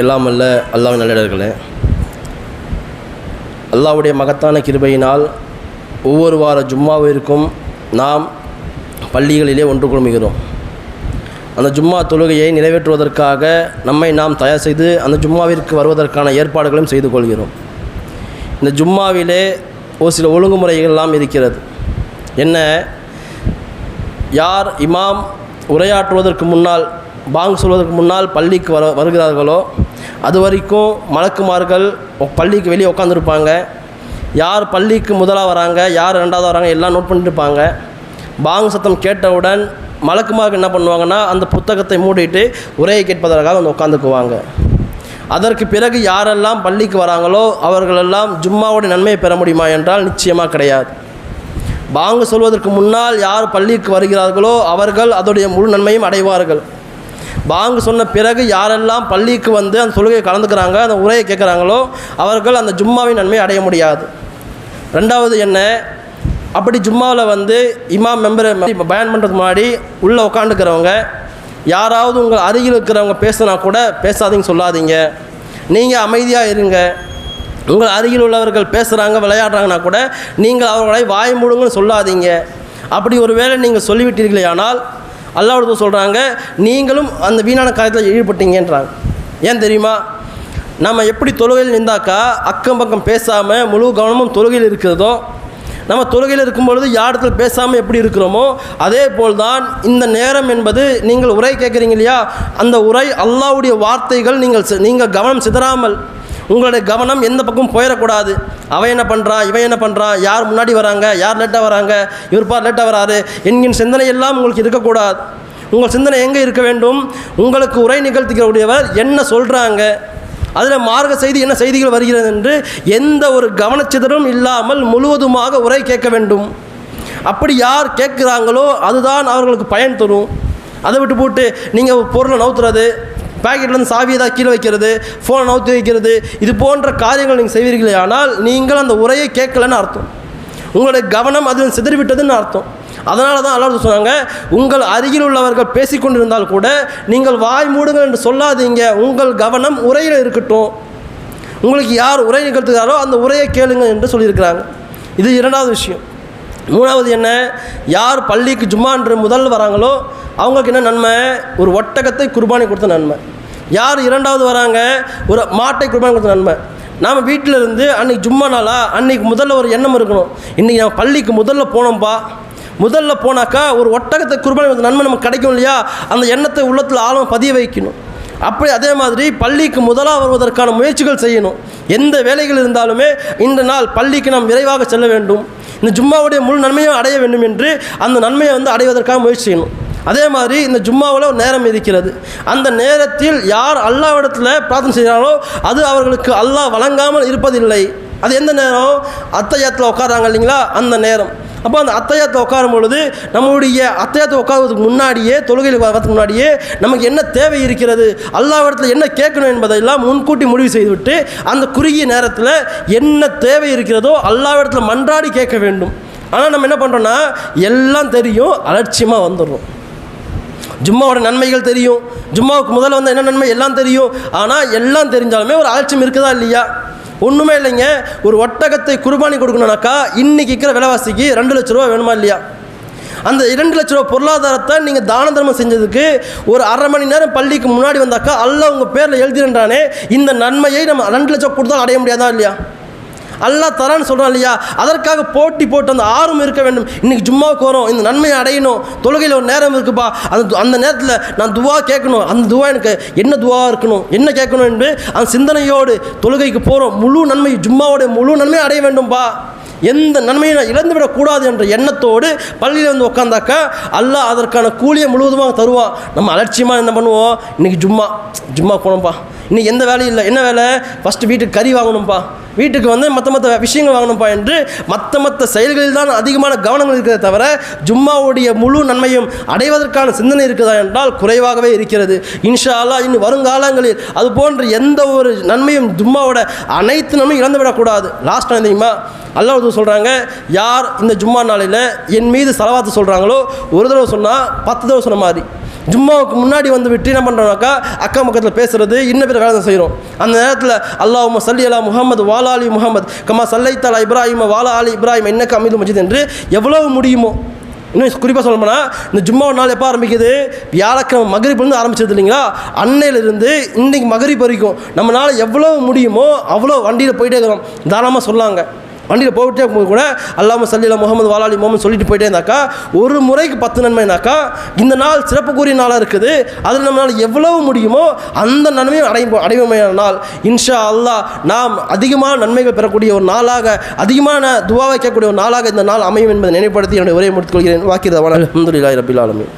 எல்லாம் அல்ல அல்லாஹ் நல்லடர்களே அல்லாவுடைய மகத்தான கிருபையினால் ஒவ்வொரு வார ஜும்மாவிற்கும் நாம் பள்ளிகளிலே ஒன்று குழுமுகிறோம். அந்த ஜும்மா தொழுகையை நிறைவேற்றுவதற்காக நம்மை நாம் தயார் செய்து அந்த ஜும்மாவிற்கு வருவதற்கான ஏற்பாடுகளையும் செய்து கொள்கிறோம். இந்த ஜும்மாவிலே ஒரு சில ஒழுங்குமுறைகள்லாம் இருக்கிறது. என்ன? யார் இமாம் உரையாற்றுவதற்கு முன்னால் பாங் சொல்வதற்கு முன்னால் பள்ளிக்கு வர வருகிறார்களோ அது வரைக்கும் மலக்குமார்கள் பள்ளிக்கு வெளியே உட்காந்துருப்பாங்க யார் பள்ளிக்கு முதலாக வராங்க யார் ரெண்டாவது வராங்க எல்லாம் நோட் பண்ணிட்டு இருப்பாங்க பாங் சத்தம் கேட்டவுடன் மலக்குமார்கள் என்ன பண்ணுவாங்கன்னா அந்த புத்தகத்தை மூடிட்டு உரையை கேட்பதற்காக வந்து உட்காந்துக்குவாங்க அதற்கு பிறகு யாரெல்லாம் பள்ளிக்கு வராங்களோ அவர்களெல்லாம் ஜும்மாவுடைய நன்மையை பெற முடியுமா என்றால் நிச்சயமாக கிடையாது. பாங்கு சொல்வதற்கு முன்னால் யார் பள்ளிக்கு வருகிறார்களோ அவர்கள் அதோடைய முழு நன்மையும் அடைவார்கள். பாங்கு சொன்ன பிறகு யாரெல்லாம் பள்ளிக்கு வந்து அந்த தொழுகையை கலந்துக்கிறாங்க அந்த உரையை கேட்குறாங்களோ அவர்கள் அந்த ஜும்மாவின் நன்மையை அடைய முடியாது. ரெண்டாவது என்ன? அப்படி ஜும்மாவில் வந்து இமாம் மெம்பரை பயன் பண்ணுறதுக்கு முன்னாடி உள்ளே உட்காந்துக்கிறவங்க யாராவது உங்கள் அருகில் இருக்கிறவங்க பேசுனா கூட பேசாதீங்க சொல்லாதீங்க. நீங்கள் அமைதியாக இருங்க. உங்கள் அருகில் உள்ளவர்கள் பேசுகிறாங்க விளையாடுறாங்கன்னா கூட நீங்கள் அவர்களை வாய் மூடுங்கன்னு சொல்லாதீங்க. அப்படி ஒரு வேளை நீங்கள் சொல்லிவிட்டீர்களே ஆனால் அல்லாஹ் சொல்கிறாங்க நீங்களும் அந்த வீணான காரியத்தில் ஈடுபட்டீங்கன்றாங்க. ஏன் தெரியுமா? நம்ம எப்படி தொழுகையில் நின்றாக்கா அக்கம் பக்கம் பேசாமல் முழு கவனமும் தொழுகையில் இருக்கிறதோ நம்ம தொழுகையில் இருக்கும் பொழுது யாரிடத்தில் பேசாமல் எப்படி இருக்கிறோமோ அதே போல் தான் இந்த நேரம் என்பது நீங்கள் உரை கேட்குறீங்க இல்லையா? அந்த உரை அல்லாவுடைய வார்த்தைகள் நீங்கள் நீங்கள் கவனம் சிதறாமல் உங்களுடைய கவனம் எந்த பக்கம் போயிடக்கூடாது. அவன் என்ன பண்ணுறான் இவன் என்ன பண்ணுறான் யார் முன்னாடி வராங்க யார் லேட்டாக வராங்க இவர் பார் லேட்டாக வராரு என்கிற சிந்தனை எல்லாம் உங்களுக்கு இருக்கக்கூடாது. உங்கள் சிந்தனை எங்கே இருக்க வேண்டும்? உங்களுக்கு உரை நிகழ்த்திக்கிறக்கூடியவர் என்ன சொல்கிறாங்க அதில் மார்க்க செய்தி என்ன செய்திகள் வருகிறது என்று எந்த ஒரு கவனச்சிதறும் இல்லாமல் முழுவதுமாக உரை கேட்க வேண்டும். அப்படி யார் கேட்குறாங்களோ அதுதான் அவர்களுக்கு பயன் தரும். அதை விட்டு போட்டு நீங்கள் பொருளை நவுத்துறது பாக்கெட்லேருந்து சாவி ஏதாவது கீழே வைக்கிறது ஃபோனை நவுத்தி வைக்கிறது இது போன்ற காரியங்கள் நீங்கள் செய்வீர்களே ஆனால் நீங்கள் அந்த உரையை கேட்கலன்னு அர்த்தம். உங்களுடைய கவனம் அதில் சிதறிவிட்டதுன்னு அர்த்தம். அதனால தான் அல்லாஹ் சொன்னாங்க உங்கள் அருகில் உள்ளவர்கள் பேசிக்கொண்டிருந்தால் கூட நீங்கள் வாய் மூடுங்கள் என்று சொல்லாதீங்க. உங்கள் கவனம் உரையில் இருக்கட்டும். உங்களுக்கு யார் உரை நிகழ்த்துகிறாரோ அந்த உரையை கேளுங்கள் என்று சொல்லியிருக்கிறாங்க. இது இரண்டாவது விஷயம். மூணாவது என்ன? யார் பள்ளிக்கு ஜும்மான்று முதல் வராங்களோ அவங்களுக்கு என்ன நன்மை? ஒரு ஒட்டகத்தை குர்பானி கொடுத்த நன்மை. யார் இரண்டாவது வராங்க ஒரு மாட்டை குர்பானி கொடுத்த நன்மை. நாம் வீட்டில் இருந்து அன்னைக்கு ஜும்மா நாளா அன்னைக்கு முதல்ல ஒரு எண்ணம் இருக்கணும். இன்றைக்கி நம்ம பள்ளிக்கு முதல்ல போனோம்ப்பா முதல்ல போனாக்கா ஒரு ஒட்டகத்தை குர்பானி கொடுத்த நன்மை நமக்கு கிடைக்கும் இல்லையா? அந்த எண்ணத்தை உள்ளத்தில் ஆழம் பதிய வைக்கணும். அப்படி அதே மாதிரி பள்ளிக்கு முதலாக வருவதற்கான முயற்சிகள் செய்யணும். எந்த வேலைகள் இருந்தாலுமே இந்த நாள் பள்ளிக்கு நாம் விரைவாக செல்ல வேண்டும். இந்த ஜும்மாவுடைய முழு நன்மையும் அடைய வேண்டும் என்று அந்த நன்மையை வந்து அடைவதற்காக முயற்சி செய்யணும். அதே மாதிரி இந்த ஜும்மாவில் ஒரு நேரம் இருக்கிறது. அந்த நேரத்தில் யார் அல்லாவிடத்தில் பிரார்த்தனை செய்கிறாங்களோ அது அவர்களுக்கு அல்லாஹ் வழங்காமல் இருப்பதில்லை. அது எந்த நேரம்? அத்தையாத்தில் உட்காராங்க இல்லைங்களா? அந்த நேரம். அப்போ அந்த அத்தையாத்தை உட்காரும் பொழுது நம்மளுடைய அத்தையாத்தை உட்காருவதுக்கு முன்னாடியே தொழுகையில் வரதுக்கு முன்னாடியே நமக்கு என்ன தேவை இருக்கிறது? அல்லாவிடத்தில் என்ன கேட்கணும் என்பதையெல்லாம் முன்கூட்டி முடிவு செய்துவிட்டு அந்த குறுகிய நேரத்தில் என்ன தேவை இருக்கிறதோ அல்லாவிடத்தில் மன்றாடி கேட்க வேண்டும். ஆனால் நம்ம என்ன பண்ணுறோன்னா எல்லாம் தெரியும் அலட்சியமாக வந்துடுறோம். ஜும்மாவோட நன்மைகள் தெரியும். ஜும்மாவுக்கு முதல்ல வந்து என்ன நன்மை? எல்லாம் தெரியும். ஆனால் எல்லாம் தெரிஞ்சாலுமே ஒரு அலட்சியம் இருக்குதா இல்லையா? ஒன்றுமே இல்லைங்க. ஒரு ஒட்டகத்தை குர்பானி கொடுக்கணுனாக்கா இன்றைக்கி இருக்கிற விலைவாசிக்கு ரெண்டு லட்ச ரூபா வேணுமா இல்லையா? அந்த இரண்டு லட்ச ரூபா பொருளாதாரத்தை நீங்கள் தான தர்மம் செஞ்சதுக்கு ஒரு அரை மணி நேரம் பள்ளிக்கு முன்னாடி வந்தாக்கா அல்ல உங்கள் பேரில் எழுதிருன்றானே இந்த நன்மையை நம்ம ரெண்டு லட்சம் கொடுத்தாலும் அடைய முடியாதா இல்லையா? அல்லா தரான்னு சொல்கிறான் இல்லையா? அதற்காக போட்டி போட்டு அந்த ஆர்வம் இருக்க வேண்டும். இன்றைக்கி ஜும்மாவுக்கு வரும். இந்த நன்மையை அடையணும். தொழுகையில் ஒரு நேரம் இருக்குப்பா. அந்த அந்த நேரத்தில் நான் துவா கேட்கணும். அந்த துவா எனக்கு என்ன துவா இருக்கணும்? என்ன கேட்கணும் என்று அந்த சிந்தனையோடு தொழுகைக்கு போகிறோம் முழு நன்மை ஜும்மாவோட முழு நன்மையை அடைய வேண்டும்பா. எந்த நன்மையை நான் இழந்து விடக்கூடாது என்ற எண்ணத்தோடு பள்ளியில் வந்து உட்காந்தாக்கா அல்லாஹ் அதற்கான கூலியை முழுவதுமாக தருவான். நம்ம அலட்சியமாக என்ன பண்ணுவோம்? இன்றைக்கி ஜும்மா. ஜும்மா போகணும்ப்பா இன்னைக்கு எந்த வேலையும் இல்லை. என்ன வேலை? ஃபஸ்ட்டு வீட்டுக்கு கறி வாங்கணும்ப்பா வீட்டுக்கு வந்து மற்ற மற்ற விஷயங்கள் வாங்கணும்ப்பா என்று மற்ற மற்ற செயல்களில் தான் அதிகமான கவனங்கள் இருக்கிறத தவிர ஜும்மாவுடைய முழு நன்மையும் அடைவதற்கான சிந்தனை இருக்குதா என்றால் குறைவாகவே இருக்கிறது. இன்ஷா அல்லாஹ் இன்னும் வருங்காலங்களில் அது போன்ற எந்த ஒரு நன்மையும் ஜும்மாவோட அனைத்து நன்மையும் இழந்து விடக்கூடாது லாஸ்ட் தெரியுமா? அல்லாஹ் சொல்கிறாங்க யார் இந்த ஜும்மா நாளையில் என் மீது செலவாத்து சொல்கிறாங்களோ ஒரு தடவை சொன்னால் பத்து தடவை சொன்ன மாதிரி. ஜும்மாவுக்கு முன்னாடி வந்து விட்டு என்ன பண்ணுறோம்னாக்கா அக்கம் பக்கத்தில் பேசுறது இன்ன பேர் காலம் செய்கிறோம் அந்த நேரத்தில் அல்லாஹும சல்லி அலா முகமது வாலா அலி முகமது கமா சல்லை தலா வாலா அலி இப்ராஹிம் என்ன அமீது மஜித் என்று எவ்வளவு முடியுமோ. இன்னும் குறிப்பாக சொல்லணும்னா இந்த ஜும்மா நாள் எப்போ ஆரம்பிக்குது? வியாழக்கிழமை மகரிப்லேருந்து ஆரம்பிச்சது இல்லைங்களா? அன்னையிலிருந்து இன்னைக்கு மகரிப் வரைக்கும். நம்மளால் எவ்வளோ முடியுமோ அவ்வளோ வண்டியில் போயிட்டே இருக்கிறோம். தாராளமாக சொல்லாங்க வண்டியில் போயிட்டே கூட அல்லாம சல்லில முகமது வாலாலி முகமது சொல்லிட்டு போயிட்டே இருந்தாக்கா ஒரு முறைக்கு பத்து நன்மைனாக்கா இந்த நாள் சிறப்புக்குரிய நாளாக இருக்குது. அதில் நம்மளால் எவ்வளவு முடியுமோ அந்த நன்மையும் அடையும் அடைவமையான நாள். இன்ஷா அல்லாஹ் நாம் அதிகமான நன்மைகள் பெறக்கூடிய ஒரு நாளாக அதிகமான துவா வைக்கக்கூடிய ஒரு நாளாக இந்த நாள் அமையும் என்பதை நினைப்படுத்தி என்னுடைய உரையை முடித்துக் கொள்கிறேன். வாக்கியதவான அலமதுல்லாஹி ரபில் ஆலமீன்.